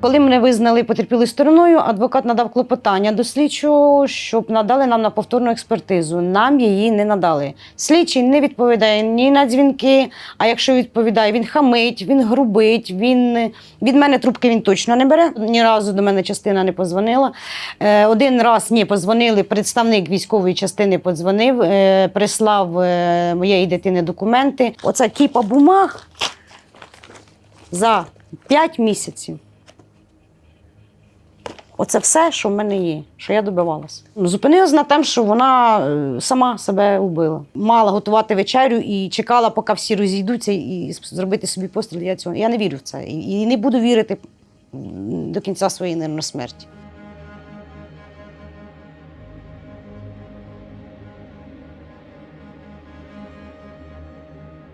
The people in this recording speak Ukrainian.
Коли мене визнали потерпілою стороною, адвокат надав клопотання до слідчого, щоб надали нам на повторну експертизу. Нам її не надали. Слідчий не відповідає ні на дзвінки. А якщо відповідає, він хамить, він грубить. Він від мене трубки він точно не бере. Ні разу до мене частина не позвонила. Е, один раз ні, позвонили. Представник військової частини подзвонив, е, прислав е, моєї дитини документи. Оця кіпа бумаг за 5 місяців. Оце все, що в мене є, що я добивалася. Ну, Зупинилась на тим, що вона е, сама себе вбила. Мала готувати вечерю і чекала, поки всі розійдуться, і зробити собі постріл. Я цього я не вірю в це. І, і не буду вірити до кінця своєї нервної смерті.